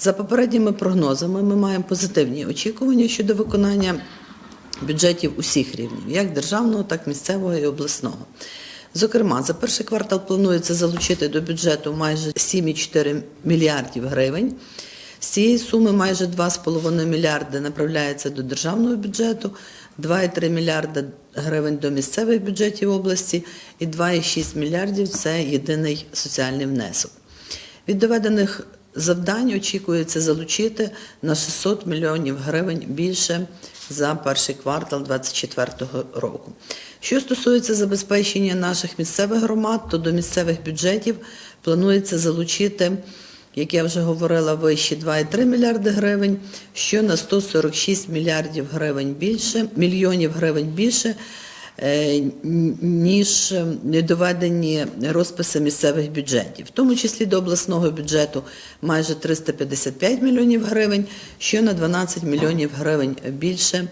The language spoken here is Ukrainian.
За попередніми прогнозами ми маємо позитивні очікування щодо виконання бюджетів усіх рівнів, як державного, так і місцевого і обласного. Зокрема, за перший квартал планується залучити до бюджету майже 7,4 мільярдів гривень. З цієї суми майже 2,5 мільярди направляється до державного бюджету, 2,3 мільярда гривень до місцевих бюджетів області і 2,6 мільярдів це єдиний соціальний внесок. Від доведених завдань очікується залучити на 600 мільйонів гривень більше за перший квартал 2024 року. Що стосується забезпечення наших місцевих громад, то до місцевих бюджетів планується залучити, як я вже говорила, вище 2,3 мільярди гривень, що на 146 мільярдів гривень більше, мільйонів гривень більше ніж недоведені розписи місцевих бюджетів, в тому числі до обласного бюджету майже 355 мільйонів гривень, що на 12 мільйонів гривень більше